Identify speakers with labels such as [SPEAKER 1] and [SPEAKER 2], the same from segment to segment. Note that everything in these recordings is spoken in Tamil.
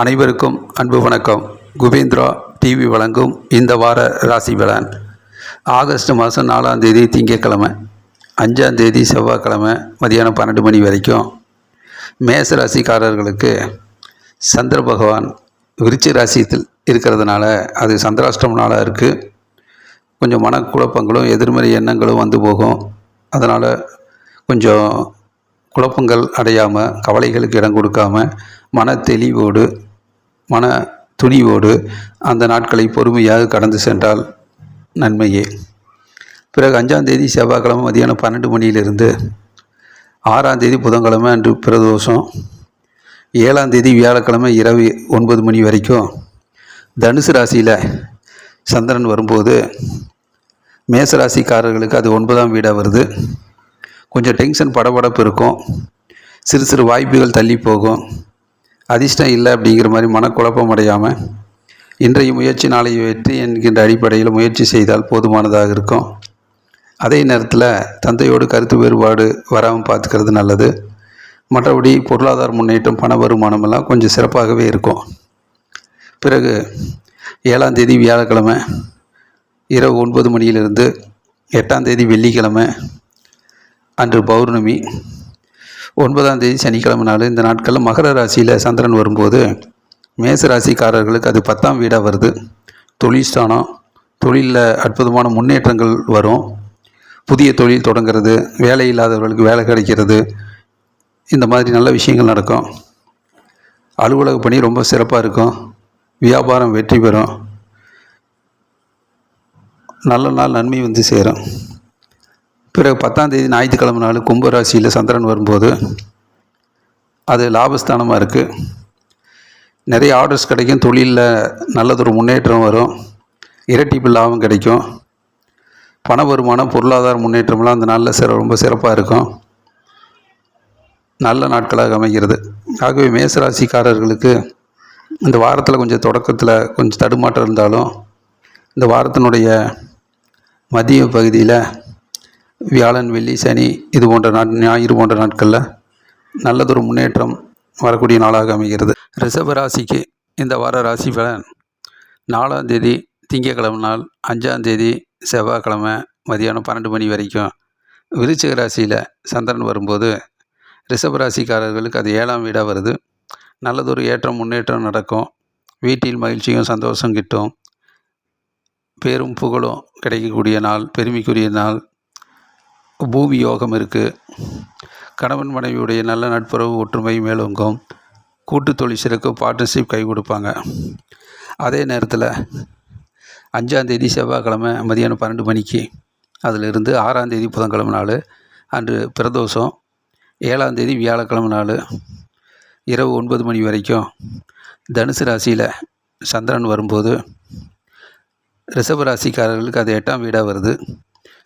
[SPEAKER 1] அனைவருக்கும் அன்பு வணக்கம். குபேந்திரா டிவி வழங்கும் இந்த வார ராசி பலன். ஆகஸ்ட் மாதம் நாலாம் தேதி திங்கக்கிழமை அஞ்சாம் தேதி செவ்வாய்க்கிழமை மதியானம் பன்னெண்டு மணி வரைக்கும். மேச ராசிக்காரர்களுக்கு சந்திர பகவான் விருச்சி ராசியத்தில் இருக்கிறதுனால அது சந்திராஷ்டம நாளாக இருக்குது கொஞ்சம் மனக்குழப்பங்களும் எதிர்மறை எண்ணங்களும் வந்து போகும். அதனால் கொஞ்சம் குழப்பங்கள் அடையாமல் கவலைகளுக்கு இடம் கொடுக்காம மன தெளிவோடு மன துணிவோடு அந்த நாட்களை பொறுமையாக கடந்து சென்றால் நன்மையே. பிறகு அஞ்சாம் தேதி செவ்வாய்க்கிழமை மதியானம் பன்னெண்டு மணியிலிருந்து ஆறாம் தேதி புதன்கிழமை அன்று பிரதோஷம் ஏழாம் தேதி வியாழக்கிழமை இரவு ஒன்பது மணி வரைக்கும் தனுசு ராசியில் சந்திரன் வரும்போது மேசராசிக்காரர்களுக்கு அது ஒன்பதாம் வீடாக வருது. கொஞ்சம் டென்ஷன் படபடப்பு இருக்கும். சிறு சிறு வாய்ப்புகள் தள்ளி போகும். அதிர்ஷ்டம் இல்லை அப்படிங்கிற மாதிரி மனக்குழப்பம் அடையாமல் இன்றைய முயற்சி நாளைய வெற்றி என்கின்ற அடிப்படையில் முயற்சி செய்தால் போதுமானதாக இருக்கும். அதே நேரத்தில் தந்தையோடு கருத்து வேறுபாடு வராமல் பார்த்துக்கிறது நல்லது. மற்றபடி பொருளாதார முன்னேற்றம் பண வருமானம் எல்லாம் கொஞ்சம் சிறப்பாகவே இருக்கும். பிறகு ஏழாம் தேதி வியாழக்கிழமை இரவு ஒன்பது மணியிலிருந்து எட்டாம் தேதி வெள்ளிக்கிழமை அன்று பௌர்ணமி ஒன்பதாம் தேதி சனிக்கிழமை நாள். இந்த நாட்களில் மகர ராசியில் சந்திரன் வரும்போது மேச ராசிக்காரர்களுக்கு அது பத்தாம் வீடாக வருது. தொழில் ஸ்தானம் தொழிலில் அற்புதமான முன்னேற்றங்கள் வரும். புதிய தொழில் தொடங்கிறது வேலை இல்லாதவர்களுக்கு வேலை கிடைக்கிறது. இந்த மாதிரி நல்ல விஷயங்கள் நடக்கும். அலுவலக பணி ரொம்ப சிறப்பாக இருக்கும். வியாபாரம் வெற்றி பெறும். நல்ல நாள் நன்மை வந்து சேரும். பிறகு பத்தாம் தேதி ஞாயிற்றுக்கிழமை நாள் கும்பராசியில் சந்திரன் வரும்போது அது லாபஸ்தானமாக இருக்குது நிறைய ஆர்டர்ஸ் கிடைக்கும் தொழிலில் நல்லதொரு முன்னேற்றம் வரும். இரட்டிப்பு லாபம் கிடைக்கும். பண வருமானம் பொருளாதார முன்னேற்றம்லாம் அந்த நாளில் சிற ரொம்ப சிறப்பாக இருக்கும். நல்ல நாட்களாக அமைகிறது. ஆகவே மேசராசிக்காரர்களுக்கு இந்த வாரத்தில் கொஞ்சம் தொடக்கத்தில் கொஞ்சம் தடுமாற்றம் இருந்தாலும் இந்த வாரத்தினுடைய மதிய பகுதியில் வியாழன் வெள்ளி சனி இது போன்ற நாட் ஞாயிறு போன்ற நாட்களில் நல்லதொரு முன்னேற்றம் வரக்கூடிய நாளாக அமைகிறது. ரிஷப ராசிக்கு இந்த வார ராசி பலன் நாலாம் தேதி திங்கக்கிழமை நாள் அஞ்சாம் தேதி செவ்வாய்க்கிழமை மதியானம் பன்னெண்டு மணி வரைக்கும். விருச்சிக ராசியில் சந்திரன் வரும்போது ரிஷப ராசிக்காரர்களுக்கு அது ஏழாம் வீடாக வருது. நல்லதொரு ஏற்றம் முன்னேற்றம் நடக்கும். வீட்டில் மகிழ்ச்சியும் சந்தோஷம் கிட்டும். பேரும் புகழும் கிடைக்கக்கூடிய நாள் பெருமைக்குரிய நாள். பூமி யோகம் இருக்குது கணவன் மனைவியுடைய நல்ல நட்புறவு ஒற்றுமை மேலோங்கும். கூட்டு தொழில் சிறக்கு பார்ட்னர்ஷிப் கை கொடுப்பாங்க. அதே நேரத்தில் அஞ்சாந்தேதி செவ்வாய்க்கிழமை மதியானம் பன்னெண்டு மணிக்கு அதிலிருந்து ஆறாந்தேதி புதன்கிழமை நாள் அன்று பிரதோஷம் ஏழாந்தேதி வியாழக்கிழமை நாள் இரவு ஒன்பது மணி வரைக்கும் தனுசு ராசியில் சந்திரன் வரும்போது ரிஷப ராசிக்காரர்களுக்கு அது எட்டாம் வீடாக வருது.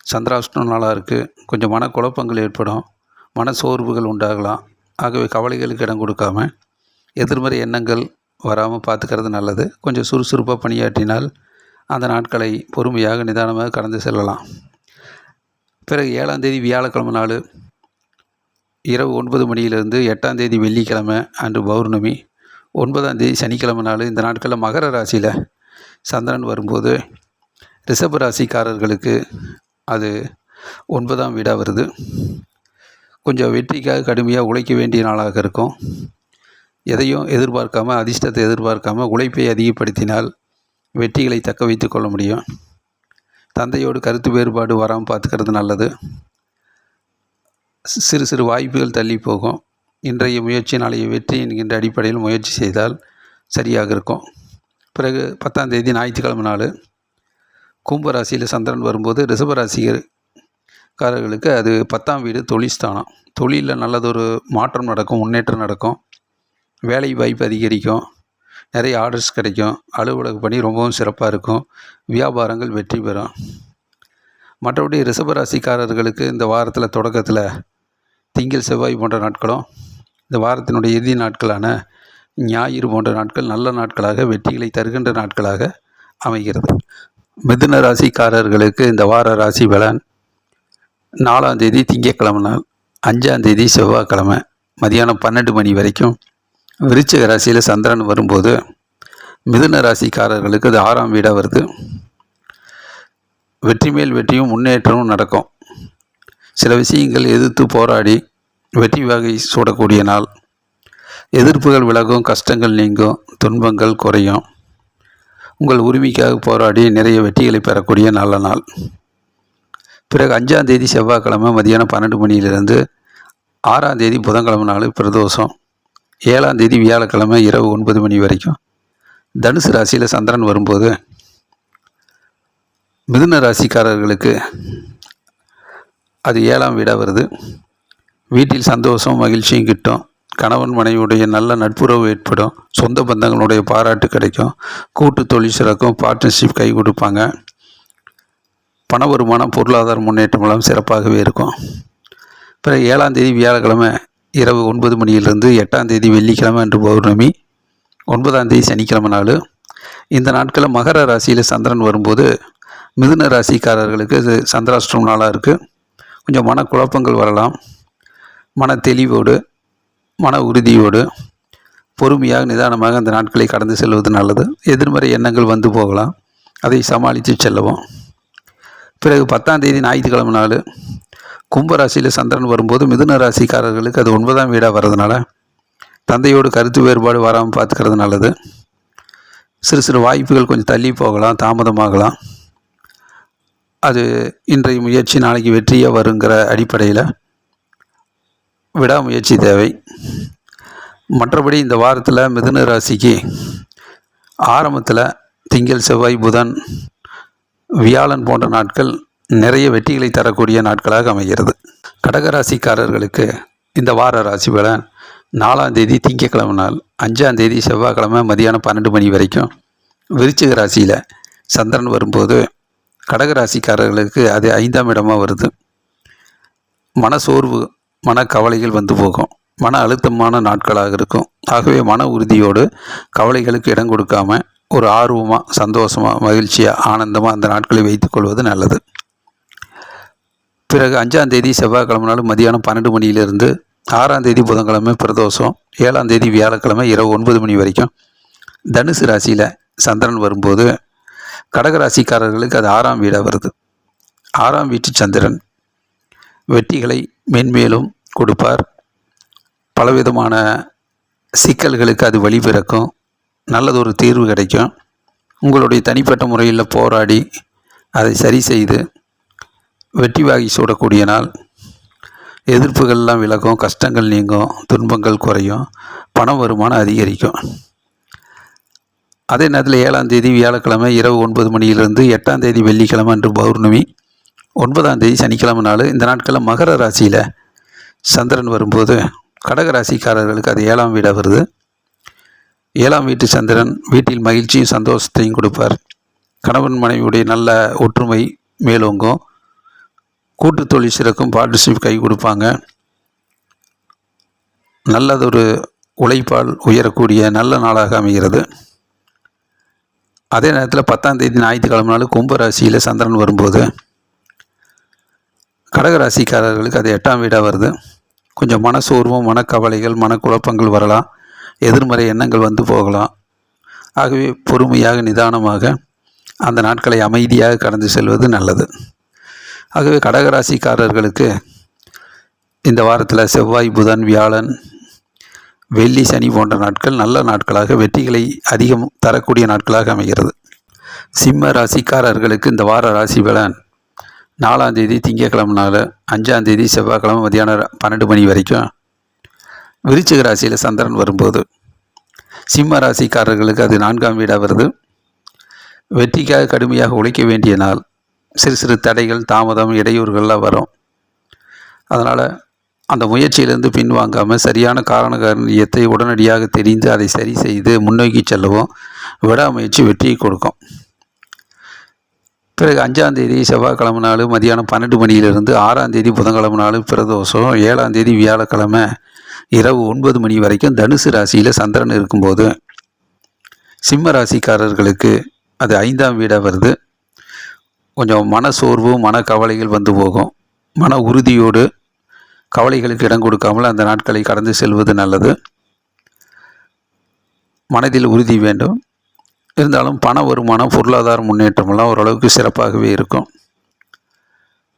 [SPEAKER 1] சந்திராஷ்டம் நாளாக இருக்குது கொஞ்சம் மனக்குழப்பங்கள் ஏற்படும். மன சோர்வுகள் உண்டாகலாம். ஆகவே கவலைகளுக்கு இடம் கொடுக்காம எதிர்மறை எண்ணங்கள் வராமல் பார்த்துக்கிறது நல்லது. கொஞ்சம் சுறுசுறுப்பாக பணியாற்றினால் அந்த நாட்களை பொறுமையாக நிதானமாக கடந்து செல்லலாம். பிறகு ஏழாம் தேதி வியாழக்கிழமை நாள் இரவு ஒன்பது மணியிலிருந்து எட்டாம் தேதி வெள்ளிக்கிழமை அன்று பௌர்ணமி ஒன்பதாம் தேதி சனிக்கிழமை நாள் இந்த நாட்களில் மகர ராசியில் சந்திரன் வரும்போது ரிஷப ராசிக்காரர்களுக்கு அது ஒன்பதாம் வீடாக வருது. கொஞ்சம் வெற்றிக்காக கடுமையாக உழைக்க வேண்டிய நாளாக இருக்கும். எதையும் எதிர்பார்க்காம அதிர்ஷ்டத்தை எதிர்பார்க்காம உழைப்பை அதிகப்படுத்தினால் வெற்றிகளை தக்க வைத்து கொள்ள முடியும். தந்தையோடு கருத்து வேறுபாடு வராமல் பார்த்துக்கிறது நல்லது. சிறு சிறு வாய்ப்புகள் தள்ளி போகும். இன்றைய முயற்சி நாளைய வெற்றி என்கின்ற அடிப்படையில் முயற்சி செய்தால் சரியாக இருக்கும். பிறகு பத்தாம் தேதி ஞாயிற்றுக்கிழமை நாள். கும்பராசியில் சந்திரன் வரும்போது ரிஷபராசிக்காரர்களுக்கு அது பத்தாம் வீடு தொழில்ஸ்தானம். தொழிலில் நல்லதொரு மாற்றம் நடக்கும் முன்னேற்றம் நடக்கும். வேலை வாய்ப்பு அதிகரிக்கும். நிறைய ஆர்டர்ஸ் கிடைக்கும். அலுவலக பணி ரொம்பவும் சிறப்பாக இருக்கும். வியாபாரங்கள் வெற்றி பெறும். மற்றபடி ரிஷபராசிக்காரர்களுக்கு இந்த வாரத்தில் தொடக்கத்தில் திங்கள் செவ்வாய் போன்ற நாட்களும் இந்த வாரத்தினுடைய இறுதி நாட்களான ஞாயிறு போன்ற நாட்கள் நல்ல நாட்களாக வெற்றிகளை தருகின்ற நாட்களாக அமைகிறது. மிதுன ராசிக்காரர்களுக்கு இந்த வார ராசி பலன் நாலாம் தேதி திங்கக்கிழமை நாள் அஞ்சாம் தேதி செவ்வாய்க்கிழமை மதியானம் பன்னெண்டு மணி வரைக்கும் விருச்சிக ராசியில் சந்திரன் வரும்போது மிதுன ராசிக்காரர்களுக்கு அது ஆறாம் வீடாக வருது. வெற்றி மேல் வெற்றியும் முன்னேற்றமும் நடக்கும். சில விஷயங்கள் எதிர்த்து போராடி வெற்றி வகை சூடக்கூடிய நாள். எதிர்ப்புகள் விலகும் கஷ்டங்கள் நீங்கும் துன்பங்கள் குறையும். உங்கள் உரிமைக்காக போராடி நிறைய வெற்றிகளை பெறக்கூடிய நல்ல நாள். பிறகு அஞ்சாம் தேதி செவ்வாய்க்கிழமை மதியானம் பன்னெண்டு மணியிலிருந்து ஆறாம் தேதி புதன்கிழமை நாள் பிரதோஷம். ஏழாம் தேதி வியாழக்கிழமை இரவு ஒன்பது மணி வரைக்கும். தனுசு ராசியில் சந்திரன் வரும்போது மிதுன ராசிக்காரர்களுக்கு அது ஏழாம் வீடாக வருது. வீட்டில் சந்தோஷம் மகிழ்ச்சியும் கிட்டும். கணவன் மனைவியுடைய நல்ல நட்புறவு ஏற்படும். சொந்த பந்தங்களுடைய பாராட்டு கிடைக்கும். கூட்டு தொழில் சிறக்கும். பார்ட்னர்ஷிப் கை கொடுப்பாங்க. பண வருமானம் பொருளாதார முன்னேற்றம் மூலம் சிறப்பாகவே இருக்கும். பிறகு ஏழாம் தேதி வியாழக்கிழமை இரவு ஒன்பது மணியிலிருந்து எட்டாம் தேதி வெள்ளிக்கிழமை அன்று பௌர்ணமி ஒன்பதாம் தேதி சனிக்கிழமை நாள். இந்த நாட்களில் மகர ராசியில் சந்திரன் வரும்போது மிதுன ராசிக்காரர்களுக்கு இது சந்திராஷ்டிரம் நாளாக இருக்குது கொஞ்சம் மனக்குழப்பங்கள் வரலாம். மன தெளிவோடு மன உறுதியோடு பொறுமையாக நிதானமாக அந்த நாட்களை கடந்து செல்வது நல்லது. எதிர்மறை எண்ணங்கள் வந்து போகலாம். அதை சமாளித்து செல்லவும். பிறகு பத்தாம் தேதி ஞாயிற்றுக்கிழமை நாள் கும்பராசியில் சந்திரன் வரும்போது மிதுன ராசிக்காரர்களுக்கு அது ஒன்பதாம் வீடாக வர்றதுனால தந்தையோடு கருத்து வேறுபாடு வராமல் பார்த்துக்கிறது நல்லது. சிறு சிறு வாய்ப்புகள் கொஞ்சம் தள்ளி போகலாம் தாமதமாகலாம். அது இன்றைய முயற்சி நாளைக்கு வெற்றியாக வருங்கிற அடிப்படையில் விடாமுயற்சி தேவை. மற்றபடி இந்த வாரத்தில் மிதுன ராசிக்கு ஆரம்பத்தில் திங்கள் செவ்வாய் புதன் வியாழன் போன்ற நாட்கள் நிறைய வெற்றிகளை தரக்கூடிய நாட்களாக அமைகிறது. கடகராசிக்காரர்களுக்கு இந்த வார ராசி பலன் நாலாம் தேதி திங்கக்கிழமை நாள் அஞ்சாம் தேதி செவ்வாய்க்கிழமை மதியானம் பன்னெண்டு மணி வரைக்கும். விருச்சிக ராசியில் சந்திரன் வரும்போது கடகராசிக்காரர்களுக்கு அது ஐந்தாம் இடமாக வருது. மனசோர்வு மனக்கவலைகள் வந்து போகும். மன அழுத்தமான நாட்களாக இருக்கும். ஆகவே மன உறுதியோடு கவலைகளுக்கு இடம் கொடுக்காம ஒரு ஆர்வமாக சந்தோஷமாக மகிழ்ச்சியாக ஆனந்தமாக அந்த நாட்களை வைத்துக்கொள்வது நல்லது. பிறகு அஞ்சாம் தேதி செவ்வாய்க்கிழமை நாள் மதியானம் பன்னெண்டு மணியிலிருந்து ஆறாம் தேதி புதன்கிழமை பிரதோஷம் ஏழாம் தேதி வியாழக்கிழமை இரவு ஒன்பது மணி வரைக்கும் தனுசு ராசியில் சந்திரன் வரும்போது கடகராசிக்காரர்களுக்கு அது ஆறாம் வீடாக வருது. ஆறாம் வீட்டு சந்திரன். வெற்றிகளை மென்மேலும் கொடுப்பார். பலவிதமான சிக்கல்களுக்கு அது வழிபிறக்கும் நல்லதொரு தீர்வு கிடைக்கும். உங்களுடைய தனிப்பட்ட முறையில் போராடி அதை சரி செய்து வெற்றி வாகி சூடக்கூடிய நாள். எதிர்ப்புகள்லாம் விலகும் கஷ்டங்கள் நீங்கும் துன்பங்கள் குறையும் பண வருமானம் அதிகரிக்கும். அதே நேரத்தில் ஏழாம் தேதி வியாழக்கிழமை இரவு ஒன்பது மணியிலிருந்து எட்டாம் தேதி வெள்ளிக்கிழமை அன்று பௌர்ணமி. ஒன்பதாம் தேதி சனிக்கிழமை நாள் இந்த நாட்களில் மகர ராசியில் சந்திரன் வரும்போது கடக ராசிக்காரர்களுக்கு அது ஏழாம் வீடாக வருது. ஏழாம் வீட்டு சந்திரன் வீட்டில் மகிழ்ச்சியும் சந்தோஷத்தையும் கொடுப்பார். கணவன் மனைவியுடைய நல்ல ஒற்றுமை மேலோங்கும். கூட்டு தொழில் சிறக்கும் பார்ட்னர்ஷிப் கை கொடுப்பாங்க. நல்லதொரு உழைப்பால் உயரக்கூடிய நல்ல நாளாக அமைகிறது. அதே நேரத்தில் பத்தாம் தேதி ஞாயிற்றுக்கிழமை நாள் கும்பராசியில் சந்திரன் வரும்போது கடகராசிக்காரர்களுக்கு அது எட்டாம் வீடாக வருது. கொஞ்சம் மனசோர்வம் மனக்கவலைகள் மனக்குழப்பங்கள் வரலாம். எதிர்மறை எண்ணங்கள் வந்து போகலாம். ஆகவே பொறுமையாக நிதானமாக அந்த நாட்களை அமைதியாக கடந்து செல்வது நல்லது. ஆகவே கடகராசிக்காரர்களுக்கு இந்த வாரத்தில் செவ்வாய் புதன் வியாழன் வெள்ளி சனி போன்ற நாட்கள் நல்ல நாட்களாக வெற்றிகளை அதிகம் தரக்கூடிய நாட்களாக அமைகிறது. சிம்ம ராசிக்காரர்களுக்கு இந்த வார ராசி பலன் நாலாம் தேதி திங்கக்கிழமை நாள் அஞ்சாம் தேதி செவ்வாய்க்கிழமை மதியானம் பன்னெண்டு மணி வரைக்கும் விருச்சிக ராசியில் சந்திரன் வரும்போது சிம்ம ராசிக்காரர்களுக்கு அது நான்காம் வீடாக வருது. வெற்றிக்காக கடுமையாக உழைக்க வேண்டிய நாள். சிறு சிறு தடைகள் தாமதம் இடையூறுகள்லாம் வரும். அதனால் அந்த முயற்சியிலிருந்து பின்வாங்காமல் சரியான காரண காரணியத்தை உடனடியாக தெரிந்து அதை சரி செய்து முன்னோக்கி செல்லவும் விடாமுயற்சி வெற்றியை கொடுக்கும். பிறகு அஞ்சாம் தேதி செவ்வாய்க்கிழமை நாள் மதியானம் பன்னெண்டு மணியிலிருந்து ஆறாம் தேதி புதன்கிழமை நாள் பிரதோஷம் ஏழாம் தேதி வியாழக்கிழமை இரவு ஒன்பது மணி வரைக்கும் தனுசு ராசியில் சந்திரன் இருக்கும்போது சிம்ம ராசிக்காரர்களுக்கு அது ஐந்தாம் வீடாக வருது. கொஞ்சம் மன மனக்கவலைகள் மன கவலைகள் வந்து போகும். மன உறுதியோடு கவலைகளுக்கு இடம் கொடுக்காமல் அந்த நாட்களை கடந்து செல்வது நல்லது. மனதில் உறுதி வேண்டும். இருந்தாலும் பண வருமானம் பொருளாதார முன்னேற்றமெல்லாம் ஓரளவுக்கு சிறப்பாகவே இருக்கும்.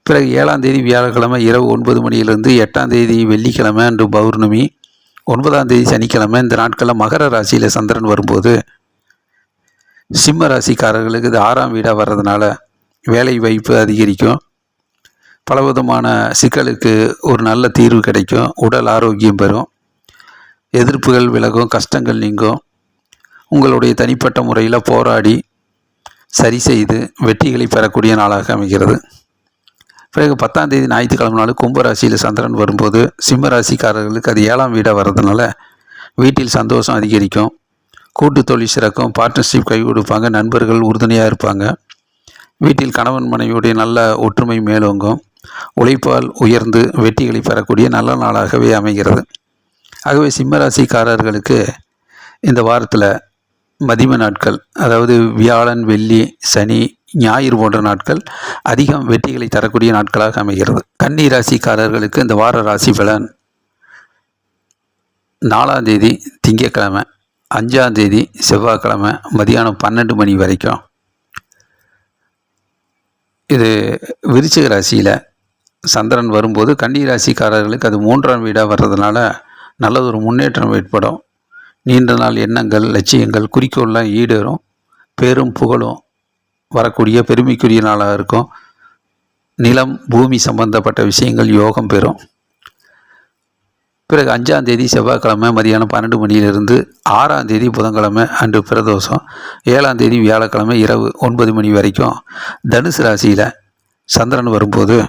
[SPEAKER 1] பிறகு ஏழாம் தேதி வியாழக்கிழமை இரவு ஒன்பது மணியிலிருந்து எட்டாம் தேதி வெள்ளிக்கிழமை அன்று பௌர்ணமி ஒன்பதாம் தேதி சனிக்கிழமை இந்த நாட்களில் மகர ராசியில் சந்திரன் வரும்போது சிம்ம ராசிக்காரர்களுக்கு இது ஆறாம் வீடாக வர்றதுனால வேலை வாய்ப்பு அதிகரிக்கும். பலவிதமான சிக்கலுக்கு ஒரு நல்ல தீர்வு கிடைக்கும். உடல் ஆரோக்கியம் பெறும். எதிர்ப்புகள் விலகும் கஷ்டங்கள் நீங்கும். உங்களுடைய தனிப்பட்ட முறையில் போராடி சரி செய்து வெற்றிகளை பெறக்கூடிய நாளாக அமைகிறது. பிறகு பத்தாம் தேதி ஞாயிற்றுக்கிழமை நாள் கும்பராசியில் சந்திரன் வரும்போது சிம்ம ராசிக்காரர்களுக்கு அது ஏழாம் வீடாக வர்றதுனால வீட்டில் சந்தோஷம் அதிகரிக்கும். கூட்டு தொழில் சிறக்கும் பார்ட்னர்ஷிப் கை கொடுப்பாங்க நண்பர்கள் உறுதுணையாக இருப்பாங்க. வீட்டில் கணவன் மனைவியுடைய நல்ல ஒற்றுமை மேலோங்கும். உழைப்பால் உயர்ந்து வெற்றிகளை பெறக்கூடிய நல்ல நாளாகவே அமைகிறது. ஆகவே சிம்மராசிக்காரர்களுக்கு இந்த வாரத்தில் மதிம நாட்கள் அதாவது வியாழன் வெள்ளி சனி ஞாயிறு போன்ற நாட்கள் அதிகம் வெற்றிகளை தரக்கூடிய நாட்களாக அமைகிறது. கன்னி ராசிக்காரர்களுக்கு இந்த வார ராசி பலன். நாலாம் தேதி திங்கக்கிழமை அஞ்சாம் தேதி செவ்வாய்க்கிழமை மதியானம் பன்னெண்டு மணி வரைக்கும். இது விருச்சிக ராசியில் சந்திரன் வரும்போது கன்னி ராசிக்காரர்களுக்கு அது மூன்றாம் வீடாக வர்றதுனால நல்லதொரு முன்னேற்றம் ஏற்படும். நீண்ட நாள் எண்ணங்கள் லட்சியங்கள் குறிக்கோள்லாம் ஈடேறும். பேரும் புகழும். வரக்கூடிய பெருமைக்குரிய நாளாக இருக்கும். நிலம் பூமி சம்பந்தப்பட்ட விஷயங்கள் யோகம் பெறும். பிறகு அஞ்சாம் தேதி செவ்வாய்க்கிழமை மதியானம் பன்னெண்டு மணியிலிருந்து ஆறாம் தேதி புதன்கிழமை அன்று பிரதோஷம். ஏழாம் தேதி வியாழக்கிழமை இரவு ஒன்பது மணி வரைக்கும் தனுசு ராசியில் சந்திரன் வரும்போது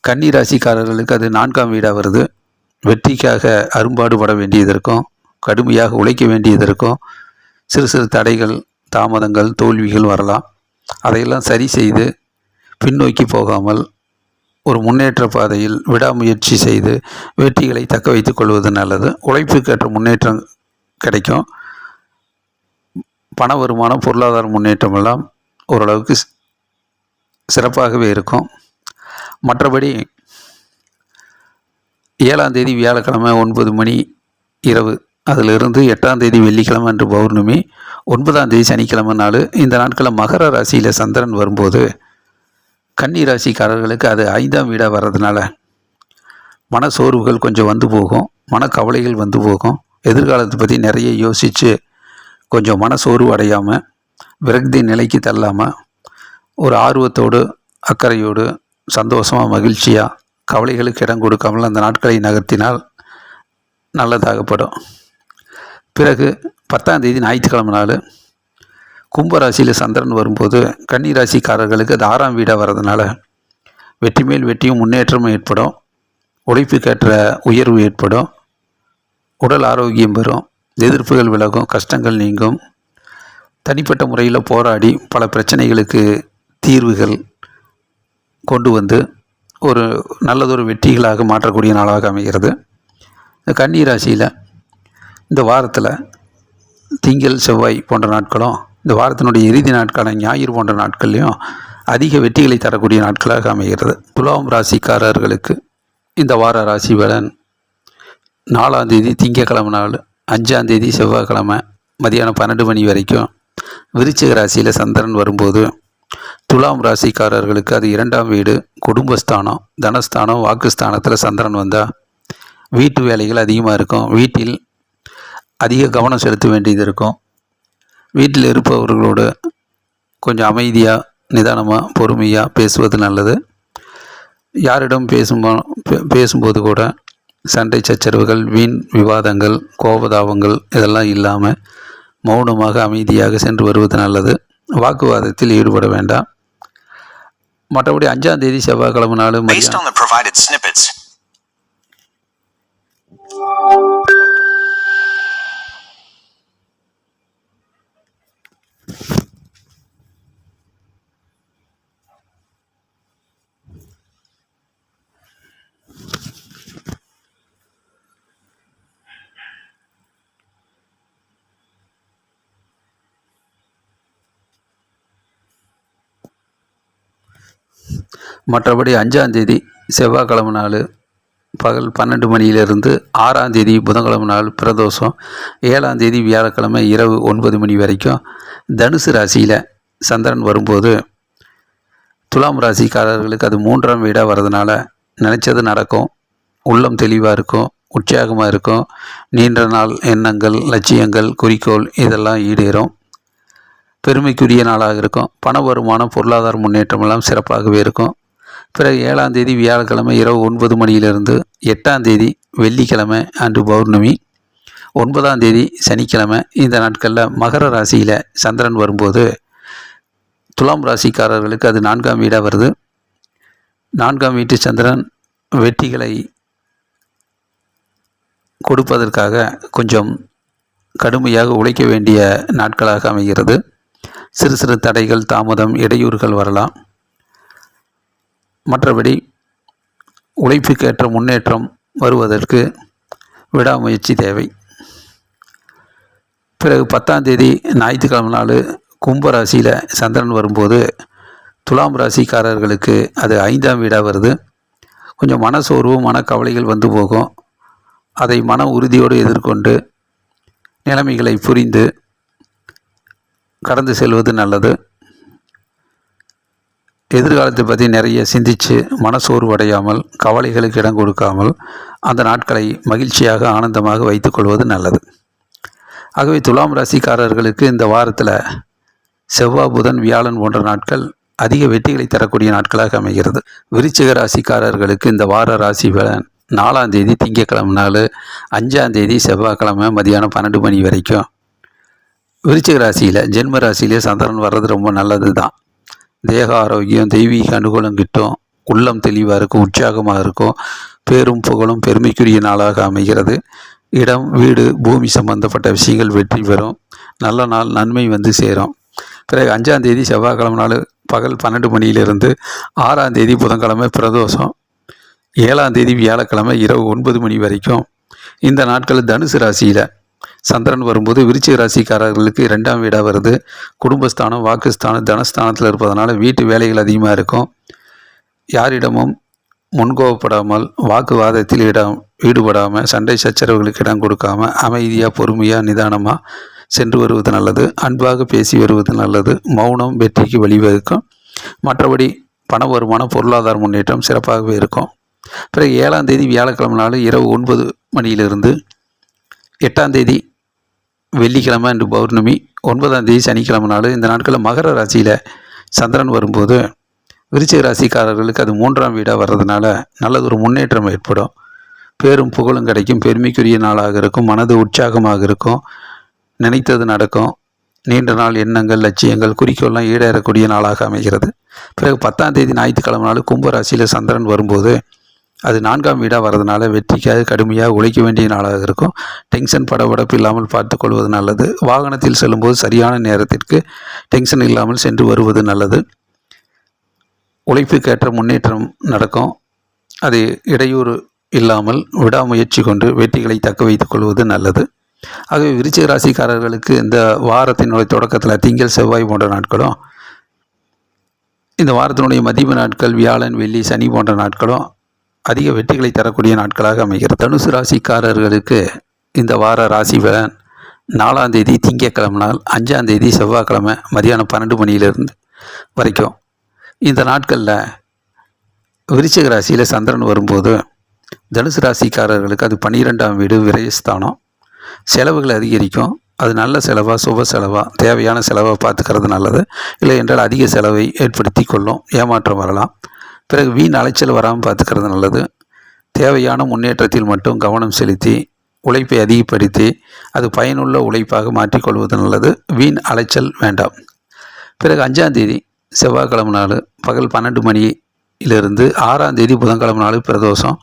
[SPEAKER 1] கன்னி ராசிக்காரர்களுக்கு அது நான்காம் வீடாக வருது. வெற்றிக்காக அரும்பாடுபட வேண்டியது இருக்கும் கடுமையாக உழைக்க வேண்டியது இருக்கும் சிறு சிறு தடைகள் தாமதங்கள் தோல்விகள் வரலாம். அதையெல்லாம் சரி செய்து பின்னோக்கி போகாமல் ஒரு முன்னேற்ற பாதையில் விடாமுயற்சி செய்து வெற்றிகளை தக்க வைத்துக் கொள்வது நல்லது. உழைப்புக்கேற்ற முன்னேற்றம் கிடைக்கும். பண வருமானம் பொருளாதார முன்னேற்றம் எல்லாம் ஓரளவுக்கு சிறப்பாகவே இருக்கும். மற்றபடி ஏழாம் தேதி வியாழக்கிழமை ஒன்பது மணி இரவு. அதிலிருந்து எட்டாம் தேதி வெள்ளிக்கிழமை அன்று பௌர்ணமி ஒன்பதாம் தேதி சனிக்கிழமை நாள். இந்த நாட்களில் மகர ராசியில் சந்திரன் வரும்போது கன்னி ராசிக்காரர்களுக்கு அது ஐந்தாம் வீடாக வர்றதுனால மன சோர்வுகள் கொஞ்சம் வந்து போகும் மனக்கவலைகள் வந்து போகும். எதிர்காலத்தை பற்றி நிறைய யோசித்து கொஞ்சம் மன சோர்வு அடையாமல் விரக்தி நிலைக்கு தள்ளாமல் ஒரு ஆர்வத்தோடு அக்கறையோடு சந்தோஷமாக மகிழ்ச்சியாக கவலைகளுக்கு இடம் கொடுக்காமல் அந்த நாட்களை நகர்த்தினால் நல்லதாகப்படும். பிறகு பத்தாம் தேதி ஞாயிற்றுக்கிழமை நாள் கும்பராசியில் சந்திரன் வரும்போது கன்னிராசிக்காரர்களுக்கு அது ஆறாம் வீடாக வர்றதுனால வெற்றி மேல் வெற்றியும் முன்னேற்றமும் ஏற்படும். உழைப்புக்கேற்ற உயர்வு ஏற்படும். உடல் ஆரோக்கியம் பெறும். எதிர்ப்புகள் விலகும். கஷ்டங்கள் நீங்கும். தனிப்பட்ட முறையில் போராடி பல பிரச்சனைகளுக்கு தீர்வுகள் கொண்டு வந்து ஒரு நல்லதொரு வெற்றிகளாக மாற்றக்கூடிய நாளாக அமைகிறது. இந்த கன்னி ராசியில் இந்த வாரத்தில் திங்கள் செவ்வாய் போன்ற நாட்களும் இந்த வாரத்தினுடைய இறுதி நாட்களான ஞாயிறு போன்ற நாட்கள்லையும் அதிக வெற்றிகளை தரக்கூடிய நாட்களாக அமைகிறது. துலாம் ராசிக்காரர்களுக்கு இந்த வார ராசி பலன் நாலாம் தேதி திங்கக்கிழமை நாள் அஞ்சாம் தேதி செவ்வாய்க்கிழமை மதியானம் பன்னெண்டு மணி வரைக்கும் விருச்சிக ராசியில் சந்திரன் வரும்போது துலாம் ராசிக்காரர்களுக்கு அது இரண்டாம் வீடு குடும்பஸ்தானம் தனஸ்தானம் வாக்குஸ்தானத்தில் சந்திரன் வந்தால் வீட்டு வேலைகள் அதிகமாக இருக்கும். வீட்டில் அதிக கவனம் செலுத்த வேண்டியது இருக்கும். வீட்டில் இருப்பவர்களோடு கொஞ்சம் அமைதியாக நிதானமாக பொறுமையாக பேசுவது நல்லது. யாரிடம் பேசும்போ பேசும்போது கூட சண்டை சச்சரவுகள் வீண் விவாதங்கள் கோபதாபங்கள் இதெல்லாம் இல்லாமல் மௌனமாக அமைதியாக சென்று வருவது நல்லது. வாக்குவாதத்தில் ஈடுபட வேண்டாம். மற்றபடி அஞ்சாம் தேதி செவ்வாய்க்கிழமை நாள்
[SPEAKER 2] Based
[SPEAKER 1] மதியம் மற்றபடி அஞ்சாம் தேதி செவ்வாய்க்கிழமை நாள் பகல் பன்னெண்டு மணியிலிருந்து ஆறாம் தேதி புதன்கிழமை நாள் பிரதோஷம் ஏழாம் தேதி வியாழக்கிழமை இரவு ஒன்பது மணி வரைக்கும் தனுசு ராசியில் சந்திரன் வரும்போது துலாம் ராசிக்காரர்களுக்கு அது மூன்றாம் வீடாக வர்றதுனால நினச்சது நடக்கும். உள்ளம் தெளிவாக இருக்கும் உற்சாகமாக இருக்கும். நீண்ட நாள் எண்ணங்கள் லட்சியங்கள் குறிக்கோள் இதெல்லாம் ஈடேறும். பெருமைக்குரிய நாளாக இருக்கும். பண வருமானம் பொருளாதார முன்னேற்றமெல்லாம் சிறப்பாகவே இருக்கும். பிறகு ஏழாம் தேதி வியாழக்கிழமை இரவு ஒன்பது மணியிலிருந்து எட்டாம் தேதி வெள்ளிக்கிழமை அன்று பௌர்ணமி ஒன்பதாம் தேதி சனிக்கிழமை. இந்த நாட்களில் மகர ராசியில் சந்திரன் வரும்போது துலாம் ராசிக்காரர்களுக்கு அது நான்காம் வீடாக வருது. நான்காம் வீட்டு சந்திரன் வெற்றிகளை கொடுப்பதற்காக கொஞ்சம் கடுமையாக உழைக்க வேண்டிய நாட்களாக அமைகிறது. சிறு சிறு தடைகள் தாமதம் இடையூறுகள் வரலாம். மற்றபடி உழைப்புக்கேற்ற முன்னேற்றம் வருவதற்கு விடாமுயற்சி தேவை. பிறகு பத்தாம் தேதி ஞாயிற்றுக்கிழமை நாள் கும்ப ராசியில் சந்திரன் வரும்போது துலாம் ராசிக்காரர்களுக்கு அது ஐந்தாம் வீடாக வருது. கொஞ்சம் மனசோர்வு மனக்கவலைகள் வந்து போகும். அதை மன உறுதியோடு எதிர்கொண்டு நிலைமைகளை புரிந்து கடந்து செல்வது நல்லது. எதிர்காலத்தை பற்றி நிறைய சிந்தித்து மனசோர்வு அடையாமல் கவலைகளுக்கு இடம் கொடுக்காமல் அந்த நாட்களை மகிழ்ச்சியாக ஆனந்தமாக வைத்துக்கொள்வது நல்லது. ஆகவே துலாம் ராசிக்காரர்களுக்கு இந்த வாரத்தில் செவ்வாய் புதன் வியாழன் போன்ற நாட்கள் அதிக வெற்றிகளை தரக்கூடிய நாட்களாக அமைகிறது. விருச்சிக ராசிக்காரர்களுக்கு இந்த வார ராசி பலன் நாலாம் தேதி திங்கக்கிழமை நாள் அஞ்சாம் தேதி செவ்வாய்க்கிழமை மதியானம் பன்னெண்டு மணி வரைக்கும். விருச்சிக ராசியில் ஜென்ம ராசியிலே சந்திரன் வர்றது ரொம்ப நல்லது தான் தேக ஆரோக்கியம் தெய்வீக அனுகூலம் கிட்டும் உள்ளம் தெளிவாக இருக்கும் உற்சாகமாக இருக்கும் பேரும் புகழும் பெருமைக்குரிய நாளாக அமைகிறது. இடம் வீடு பூமி சம்பந்தப்பட்ட விஷயங்கள் வெற்றி பெறும். நல்ல நாள் நன்மை வந்து சேரும். பிறகு அஞ்சாம் தேதி செவ்வாய்க்கிழமை நாள் பகல் பன்னெண்டு மணியிலிருந்து ஆறாம் தேதி புதன்கிழமை பிரதோஷம். ஏழாம் தேதி வியாழக்கிழமை இரவு ஒன்பது மணி வரைக்கும். இந்த நாட்கள் தனுசு ராசியில். சந்திரன் வரும்போது விருச்சிக ராசிக்காரர்களுக்கு ரெண்டாம் வீடாக வருது. குடும்பஸ்தானம் வாக்குஸ்தானம் தனஸ்தானத்தில் இருப்பதனால வீட்டு வேலைகள் அதிகமாக இருக்கும். யாரிடமும் முன்கோவப்படாமல் வாக்குவாதத்தில் இடம் ஈடுபடாமல் சண்டை சச்சரவுகளுக்கு இடம் கொடுக்காம அமைதியாக பொறுமையாக நிதானமாக சென்று வருவது நல்லது. அன்பாக பேசி வருவது நல்லது. மௌனம் வெற்றிக்கு வழிவகுக்கும். மற்றபடி பண வருமானம் பொருளாதார முன்னேற்றம் சிறப்பாகவே இருக்கும். பிறகு ஏழாம் தேதி வியாழக்கிழமை நாள் இரவு ஒன்பது மணியிலிருந்து எட்டாம் தேதி வெள்ளிக்கிழமை அன்று பௌர்ணமி ஒன்பதாம் தேதி சனிக்கிழமை நாள். இந்த நாட்களில் மகர ராசியில் சந்திரன் வரும்போது விருச்சிக ராசிக்காரர்களுக்கு அது மூன்றாம் வீடாக வர்றதுனால நல்லது ஒரு முன்னேற்றம் ஏற்படும். பேரும் புகழும் கிடைக்கும். பெருமைக்குரிய நாளாக இருக்கும். மனது உற்சாகமாக இருக்கும். நினைத்தது நடக்கும். நீண்ட நாள் எண்ணங்கள் லட்சியங்கள் குறிக்கோள்லாம் ஈடேறக்கூடிய நாளாக அமைகிறது. பிறகு பத்தாம் தேதி ஞாயிற்றுக்கிழமை நாள் கும்பராசியில் சந்திரன் வரும்போது அது நான்காம் வீடாக வர்றதுனால வெற்றிக்காக கடுமையாக உழைக்க வேண்டிய நாளாக இருக்கும். டென்ஷன் படபடப்பு இல்லாமல் பார்த்து கொள்வது நல்லது. வாகனத்தில் செல்லும்போது சரியான நேரத்திற்கு டென்ஷன் இல்லாமல் சென்று வருவது நல்லது. உழைப்புக்கேற்ற முன்னேற்றம் நடக்கும். அது இடையூறு இல்லாமல் விடாமுயற்சி கொண்டு வெற்றிகளை தக்க வைத்துக் கொள்வது நல்லது. ஆகவே விருச்சிக ராசிக்காரர்களுக்கு இந்த வாரத்தினுடைய தொடக்கத்தில் திங்கள் செவ்வாய் போன்ற நாட்களும் இந்த வாரத்தினுடைய மதிப்பு நாட்கள் வியாழன் வெள்ளி சனி போன்ற நாட்களும் அதிக வெற்றிகளை தரக்கூடிய நாட்களாக அமைகிறது. தனுசு ராசிக்காரர்களுக்கு இந்த வார ராசி பலன் நாலாம் தேதி திங்கக்கிழமை நாள் அஞ்சாம் தேதி செவ்வாய்க்கிழமை மதியானம் பன்னெண்டு மணியிலிருந்து வரைக்கும். இந்த நாட்களில் விருச்சிக ராசியில் சந்திரன் வரும்போது தனுசு ராசிக்காரர்களுக்கு அது பன்னிரெண்டாம் வீடு விரயஸ்தானம். செலவுகள் அதிகரிக்கும். அது நல்ல செலவாக சுப செலவாக தேவையான செலவாக பார்த்துக்கிறது நல்லது. இல்லை என்றால் அதிக செலவை ஏற்படுத்தி கொள்ளும் ஏமாற்றம் வரலாம். பிறகு வீண் அலைச்சல் வராமல் பார்த்துக்கிறது நல்லது. தேவையான முன்னேற்றத்தில் மட்டும் கவனம் செலுத்தி உழைப்பை அதிகப்படுத்தி அது பயனுள்ள உழைப்பாக மாற்றிக்கொள்வது நல்லது. வீண் அலைச்சல் வேண்டாம். பிறகு அஞ்சாந்தேதி செவ்வாய்க்கிழமை நாள் பகல் பன்னெண்டு மணியிலிருந்து ஆறாம் தேதி புதன்கிழமை நாள் பிரதோஷம்.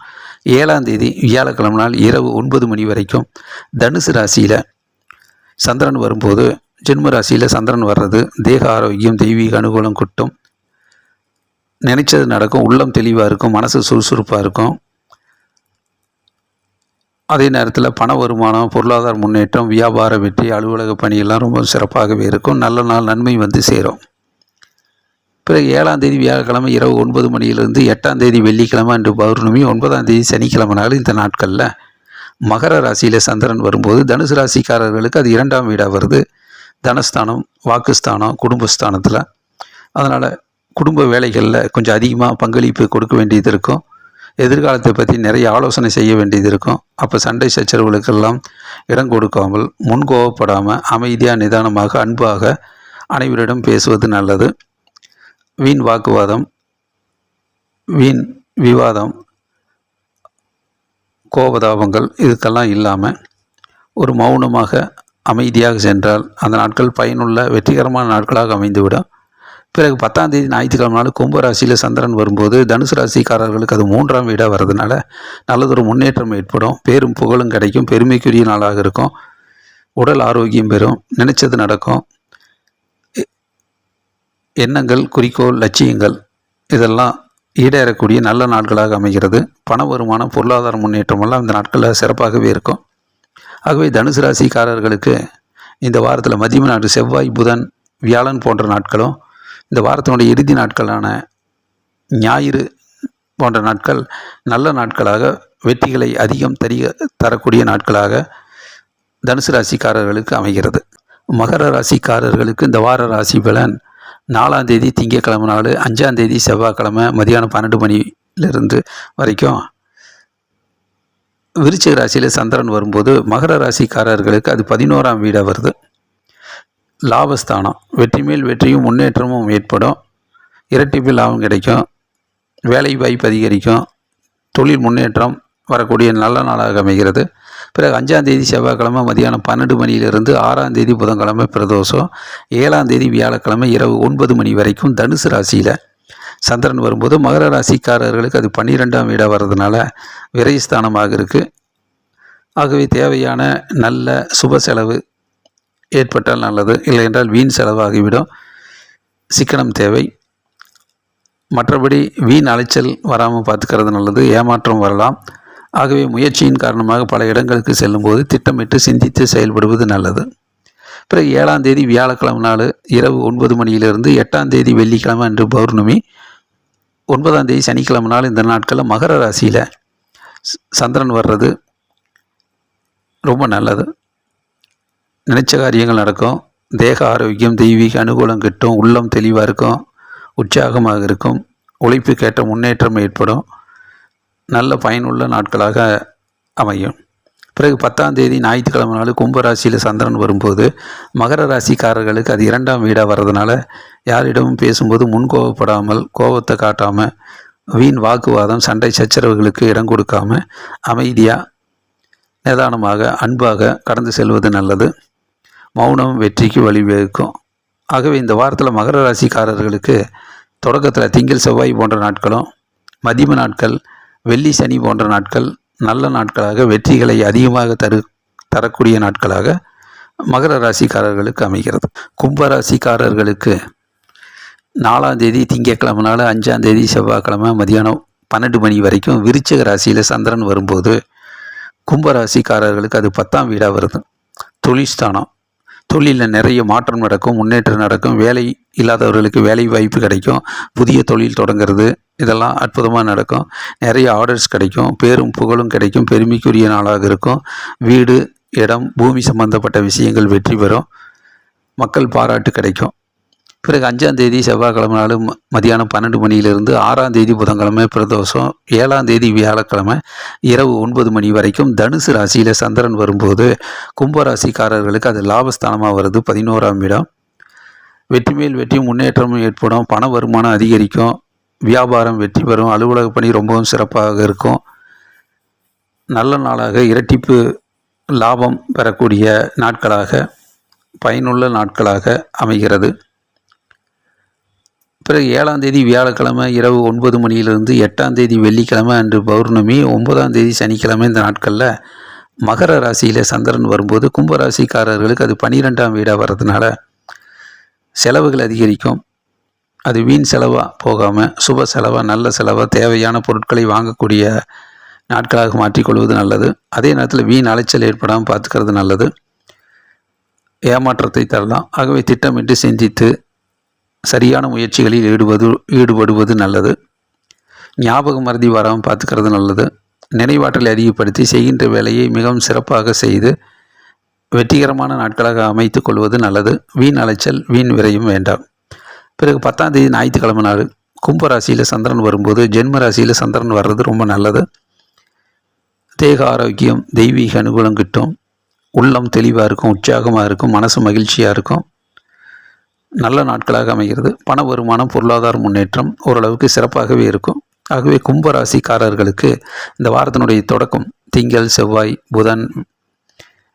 [SPEAKER 1] ஏழாம் தேதி வியாழக்கிழமை நாள் இரவு ஒன்பது மணி வரைக்கும் தனுசு ராசியில் சந்திரன் வரும்போது ஜென்ம ராசியில் சந்திரன் வர்றது தேக ஆரோக்கியம் தெய்வீக அனுகூலம் குட்டும். நினைச்சது நடக்கும். உள்ளம் தெளிவாக இருக்கும். மனசு சுறுசுறுப்பாக இருக்கும். அதே நேரத்தில் பண வருமானம் பொருளாதார முன்னேற்றம் வியாபார வெற்றி அலுவலக பணியெல்லாம் ரொம்ப சிறப்பாகவே இருக்கும். நல்ல நாள் நன்மை வந்து சேரும். பிறகு ஏழாம் தேதி வியாழக்கிழமை இரவு ஒன்பது மணியிலிருந்து எட்டாம் தேதி வெள்ளிக்கிழமை அன்று பௌர்ணமி ஒன்பதாம் தேதி சனிக்கிழமை நாள் இந்த நாட்களில் மகர ராசியில் சந்திரன் வரும்போது தனுசு ராசிக்காரர்களுக்கு அது இரண்டாம் வீடாக வருது. தனஸ்தானம் வாக்குஸ்தானம் குடும்பஸ்தானத்தில். அதனால் குடும்ப வேலைகளில் கொஞ்சம் அதிகமாக பங்களிப்பு கொடுக்க வேண்டியது இருக்கும். எதிர்காலத்தை பற்றி நிறைய ஆலோசனை செய்ய வேண்டியது இருக்கும். அப்போ சண்டை சச்சரவுகளுக்கெல்லாம் இடம் கொடுக்காமல் முன்கோவப்படாமல் அமைதியாக நிதானமாக அன்பாக அனைவரிடம் பேசுவது நல்லது. வீண் வாக்குவாதம் வீண் விவாதம் கோபதாபங்கள் இதுக்கெல்லாம் இல்லாமல் ஒரு மௌனமாக அமைதியாக சென்றால் அந்த நாட்கள் பயனுள்ள வெற்றிகரமான நாட்களாக அமைந்துவிடும். பிறகு பத்தாம் தேதி ஞாயிற்றுக்கிழமை நாள் கும்ப ராசியில் சந்திரன் வரும்போது தனுசு ராசிக்காரர்களுக்கு அது மூன்றாம் வீடாக வர்றதுனால நல்லதொரு முன்னேற்றம் ஏற்படும். பேரும் புகழும் கிடைக்கும். பெருமைக்குரிய நாளாக இருக்கும். உடல் ஆரோக்கியம் பெறும். நினைச்சது நடக்கும். எண்ணங்கள் குறிக்கோள் லட்சியங்கள் இதெல்லாம் ஈடேறக்கூடிய நல்ல நாட்களாக அமைகிறது. பண வருமானம் பொருளாதார முன்னேற்றம் எல்லாம் இந்த நாட்களில் சிறப்பாகவே இருக்கும். ஆகவே தனுசு ராசிக்காரர்களுக்கு இந்த வாரத்தில் மதிய நாடு செவ்வாய் புதன் வியாழன் போன்ற நாட்களும் இந்த வாரத்தினுடைய இறுதி நாட்களான ஞாயிறு போன்ற நாட்கள் நல்ல நாட்களாக வெற்றிகளை அதிகம் தரிய தரக்கூடிய நாட்களாக தனுசு ராசிக்காரர்களுக்கு அமைகிறது. மகர ராசிக்காரர்களுக்கு இந்த வார ராசி பலன் நாலாம் தேதி திங்கட்கிழமை நாள் அஞ்சாம் தேதி செவ்வாய்க்கிழமை மதியானம் பன்னெண்டு மணிலிருந்து வரைக்கும் விருச்சிக ராசியில் சந்திரன் வரும்போது மகர ராசிக்காரர்களுக்கு அது பதினோராம் வீடாக வருது. லாபஸ்தானம். வெற்றி மேல் வெற்றியும் முன்னேற்றமும் ஏற்படும். இரட்டிப்பு லாபம் கிடைக்கும். வேலை வாய்ப்பு அதிகரிக்கும். தொழில் முன்னேற்றம் வரக்கூடிய நல்ல நாளாக அமைகிறது. பிறகு அஞ்சாம் தேதி செவ்வாய்க்கிழமை மதியானம் பன்னெண்டு மணியிலிருந்து ஆறாம் தேதி புதன்கிழமை பிரதோஷம். ஏழாம் தேதி வியாழக்கிழமை இரவு ஒன்பது மணி வரைக்கும் தனுசு ராசியில் சந்திரன் வரும்போது மகர ராசிக்காரர்களுக்கு அது பன்னிரெண்டாம் வீடாக வர்றதுனால விரைஸ்தானமாக இருக்குது ஆகவே தேவையான நல்ல சுப செலவு ஏற்பட்டால் நல்லது. இல்லை என்றால் வீண் செலவாகிவிடும். சிக்கனம் தேவை. மற்றபடி வீண் அலைச்சல் வராமல் பார்த்துக்கிறது நல்லது. ஏமாற்றம் வரலாம். ஆகவே முயற்சியின் காரணமாக பல இடங்களுக்கு செல்லும்போது திட்டமிட்டு சிந்தித்து செயல்படுவது நல்லது. பிறகு ஏழாம் தேதி வியாழக்கிழமை நாள் இரவு ஒன்பது மணியிலிருந்து எட்டாம் தேதி வெள்ளிக்கிழமை அன்று பௌர்ணமி ஒன்பதாம் தேதி சனிக்கிழமை நாள் இந்த நாட்களில் மகர ராசியில் சந்திரன் வர்றது ரொம்ப நல்லது. நினைச்ச காரியங்கள் நடக்கும். தேக ஆரோக்கியம் தெய்வீக அனுகூலம் கிட்டும் உள்ளம் தெளிவாக இருக்கும் உற்சாகமாக இருக்கும் உழைப்புக்கேற்ற முன்னேற்றம் ஏற்படும். நல்ல பயனுள்ள நாட்களாக அமையும். பிறகு பத்தாம் தேதி ஞாயிற்றுக்கிழமை நாள் கும்பராசியில் சந்திரன் வரும்போது மகர ராசிக்காரர்களுக்கு அது இரண்டாம் வீடாக வர்றதுனால யாரிடமும் பேசும்போது முன்கோவப்படாமல் கோபத்தை காட்டாமல் வீண் வாக்குவாதம் சண்டை சச்சரவுகளுக்கு இடம் கொடுக்காம அமைதியாக நிதானமாக அன்பாக கடந்து செல்வது நல்லது. மௌனம் வெற்றிக்கு வழிவகுக்கும் ஆகவே இந்த வாரத்தில் மகர ராசிக்காரர்களுக்கு தொடக்கத்தில் திங்கள் செவ்வாய் போன்ற நாட்களும் மதியம நாட்கள் வெள்ளி சனி போன்ற நாட்கள் நல்ல நாட்களாக வெற்றிகளை அதிகமாக தரு தரக்கூடிய நாட்களாக மகர ராசிக்காரர்களுக்கு அமைகிறது. கும்ப ராசிக்காரர்களுக்கு நாலாம் தேதி திங்கட்கிழமை நாள் அஞ்சாம் தேதி செவ்வாய்க்கிழமை மதியானம் பன்னெண்டு மணி வரைக்கும் விருச்சக ராசியில் சந்திரன் வரும்போது கும்பராசிக்காரர்களுக்கு அது பத்தாம் வீடாக வருது. தொழில்ஸ்தானம் தொழிலில் நிறைய மாற்றம் நடக்கும் முன்னேற்றம் நடக்கும் வேலை இல்லாதவர்களுக்கு வேலை வாய்ப்பு கிடைக்கும் புதிய தொழில் தொடங்குறது இதெல்லாம் அற்புதமாக நடக்கும். நிறைய ஆர்டர்ஸ் கிடைக்கும் பேரும் புகழும் கிடைக்கும் பெருமைக்குரிய நாளாக இருக்கும். வீடு இடம் பூமி சம்பந்தப்பட்ட விஷயங்கள் வெற்றி பெறும். மக்கள் பாராட்டு கிடைக்கும். பிறகு அஞ்சாம் தேதி செவ்வாய்க்கிழமை நாள் மதியானம் பன்னெண்டு மணியிலிருந்து ஆறாம் தேதி புதன்கிழமை பிரதோஷம் ஏழாம் தேதி வியாழக்கிழமை இரவு ஒன்பது மணி வரைக்கும் தனுசு ராசியில் சந்திரன் வரும்போது கும்பராசிக்காரர்களுக்கு அது லாபஸ்தானமாக வருது பதினோராம் இடம். வெற்றி மேல் வெற்றி முன்னேற்றமும் ஏற்படும் பண வருமானம் அதிகரிக்கும் வியாபாரம் வெற்றி பெறும் அலுவலக பணி ரொம்பவும் சிறப்பாக இருக்கும். நல்ல நாளாக இரட்டிப்பு லாபம் பெறக்கூடிய நாட்களாக பயனுள்ள நாட்களாக அமைகிறது. பிறகு ஏழாம் தேதி வியாழக்கிழமை இரவு ஒன்பது மணியிலிருந்து எட்டாம் தேதி வெள்ளிக்கிழமை அன்று பௌர்ணமி ஒன்பதாம் தேதி சனிக்கிழமை இந்த நாட்களில் மகர ராசியில் சந்திரன் வரும்போது கும்ப ராசிக்காரர்களுக்கு அது பனிரெண்டாம் வீடாக வர்றதுனால செலவுகள் அதிகரிக்கும். அது வீண் செலவாக போகாமல் சுப செலவாக நல்ல செலவாக தேவையான பொருட்களை வாங்கக்கூடிய நாட்களாக மாற்றிக்கொள்வது நல்லது. அதே நேரத்தில் வீண் அலைச்சல் ஏற்படாமல் பார்த்துக்கிறது நல்லது. ஏமாற்றத்தை தரலாம். ஆகவே திட்டமிட்டு சிந்தித்து சரியான முயற்சிகளில் ஈடுபது ஈடுபடுவது நல்லது. ஞாபக மருதி வராமல் பார்த்துக்கிறது நல்லது. நினைவாற்றலை அதிகப்படுத்தி செய்கின்ற வேலையை மிகவும் சிறப்பாக செய்து வெற்றிகரமான நாட்களாக அமைத்து கொள்வது நல்லது. வீண் அலைச்சல் வீண் விரையும் வேண்டாம். பிறகு பத்தாம் தேதி ஞாயிற்றுக்கிழமை நாள். கும்ப ராசியில் சந்திரன் வரும்போது ஜென்ம ராசியில் சந்திரன் வர்றது ரொம்ப நல்லது. தேக ஆரோக்கியம் தெய்வீக அனுகூலம் கிட்டும். உள்ளம் தெளிவாக இருக்கும் உற்சாகமாக இருக்கும் மனசு மகிழ்ச்சியாக இருக்கும். நல்ல நாட்களாக அமைகிறது. பண வருமானம் பொருளாதார முன்னேற்றம் ஓரளவுக்கு சிறப்பாகவே இருக்கும். ஆகவே கும்பராசிக்காரர்களுக்கு இந்த வாரத்தினுடைய தொடக்கம் திங்கள் செவ்வாய் புதன்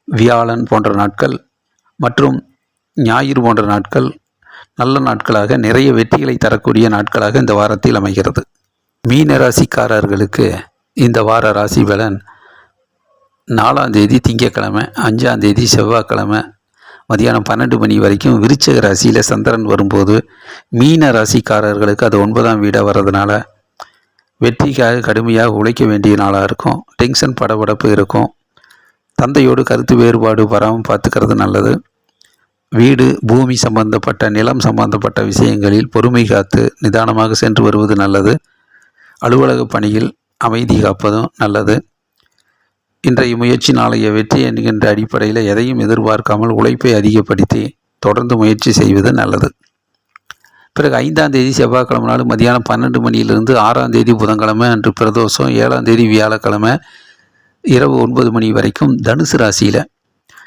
[SPEAKER 1] வியாழன் போன்ற நாட்கள் மற்றும் ஞாயிறு போன்ற நாட்கள் நல்ல நாட்களாக நிறைய வெற்றிகளை தரக்கூடிய நாட்களாக இந்த வாரத்தில் அமைகிறது. மீன ராசிக்காரர்களுக்கு இந்த வார ராசி பலன் நாலாம் தேதி திங்கக்கிழமை அஞ்சாம் தேதி செவ்வாய்க்கிழமை மதியானம் பன்னெண்டு மணி வரைக்கும் விருச்சக ராசியில் சந்திரன் வரும்போது மீன ராசிக்காரர்களுக்கு அது ஒன்பதாம் வீடாக வர்றதுனால வெற்றிக்காக கடுமையாக உழைக்க வேண்டிய நாளாக இருக்கும். டென்ஷன் படபடப்பு இருக்கும். தந்தையோடு கருத்து வேறுபாடு வராமல் பார்த்துக்கிறது நல்லது. வீடு பூமி சம்பந்தப்பட்ட நிலம் சம்பந்தப்பட்ட விஷயங்களில் பொறுமை காத்து நிதானமாக சென்று வருவது நல்லது. அலுவலக பணியில் அமைதி காப்பதும் நல்லது. இன்றைய முயற்சி நாளைய வெற்றி என்கின்ற அடிப்படையில் எதையும் எதிர்பார்க்காமல் உழைப்பை அதிகப்படுத்தி தொடர்ந்து முயற்சி செய்வது நல்லது. பிறகு ஐந்தாம் தேதி செவ்வாய்க்கிழமை நாள் மதியானம் பன்னெண்டு மணியிலிருந்து ஆறாம் தேதி புதன்கிழமை அன்று பிரதோஷம் ஏழாம் தேதி வியாழக்கிழமை இரவு ஒன்பது மணி வரைக்கும் தனுசு ராசியில்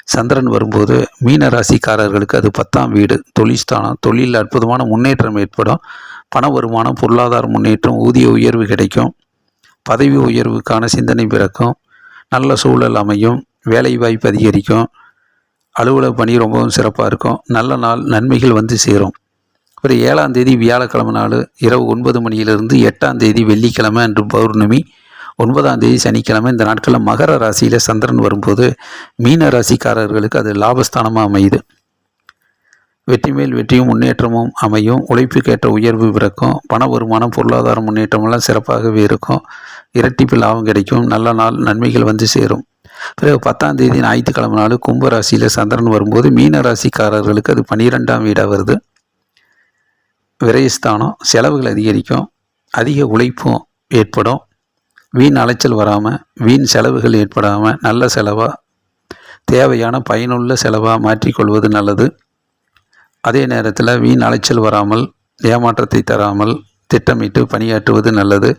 [SPEAKER 1] சந்திரன் வரும்போது மீன ராசிக்காரர்களுக்கு அது பத்தாம் வீடு தொழில்ஸ்தானம் தொழிலில் அற்புதமான முன்னேற்றம் ஏற்படும். பண வருமானம் பொருளாதார முன்னேற்றம் ஊதிய உயர்வு கிடைக்கும். பதவி உயர்வுக்கான சிந்தனை பிறக்கும். நல்ல சூழல் அமையும் வேலை வாய்ப்பு அதிகரிக்கும் அலுவலக பணி ரொம்பவும் சிறப்பாக இருக்கும். நல்ல நாள் நன்மைகள் வந்து சேரும். அப்புறம் ஏழாம் தேதி வியாழக்கிழமை நாள் இரவு ஒன்பது மணியிலிருந்து எட்டாம் தேதி வெள்ளிக்கிழமை அன்று பௌர்ணமி ஒன்பதாம் தேதி சனிக்கிழமை. இந்த நாட்களில் மகர ராசியில் சந்திரன் வரும்போது மீன ராசிக்காரர்களுக்கு அது லாபஸ்தானமாக அமையுது. வெற்றி மேல் வெற்றியும் முன்னேற்றமும் அமையும். உழைப்புக்கேற்ற உயர்வு பிறக்கும். பண வருமானம் பொருளாதார முன்னேற்றமெல்லாம் சிறப்பாகவே இருக்கும். இரட்டிப்பு லாபம் கிடைக்கும். நல்ல நாள் நன்மைகள் வந்து சேரும். பிறகு பத்தாம் தேதி ஞாயிற்றுக்கிழமை நாள் கும்ப ராசியில் சந்திரன் வரும்போது மீன ராசிக்காரர்களுக்கு அது பன்னிரெண்டாம் வீடாக வருது. விரயஸ்தானம் செலவுகள் அதிகரிக்கும். அதிக உழைப்பும் ஏற்படும். வீண் அலைச்சல் வராமல் வீண் செலவுகள் ஏற்படாமல் நல்ல செலவாக தேவையான பயனுள்ள செலவாக மாற்றிக்கொள்வது நல்லது. அதே நேரத்தில் வீண் அலைச்சல் வராமல் ஏமாற்றத்தை தராமல் திட்டமிட்டு பணியாற்றுவது நல்லது.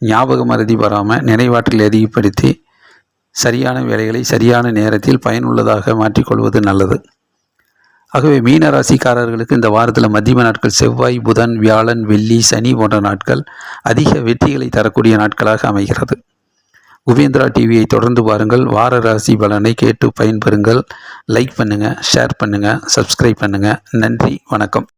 [SPEAKER 1] ஞாபக மறதி வராமல் நினைவாற்றல் அதிகப்படுத்தி சரியான வேலைகளை சரியான நேரத்தில் பயனுள்ளதாக மாற்றிக்கொள்வது நல்லது. ஆகவே மீன ராசிக்காரர்களுக்கு இந்த வாரத்தில் மத்தியம நாட்கள் செவ்வாய் புதன் வியாழன் வெள்ளி சனி போன்ற நாட்கள் அதிக வெற்றிகளை தரக்கூடிய நாட்களாக அமைகிறது. உபேந்திரா டிவியை தொடர்ந்து பாருங்கள். வார ராசி பலனை கேட்டு பயன்பெறுங்கள். லைக் பண்ணுங்கள் ஷேர் பண்ணுங்கள் சப்ஸ்கிரைப் பண்ணுங்கள் நன்றி வணக்கம்.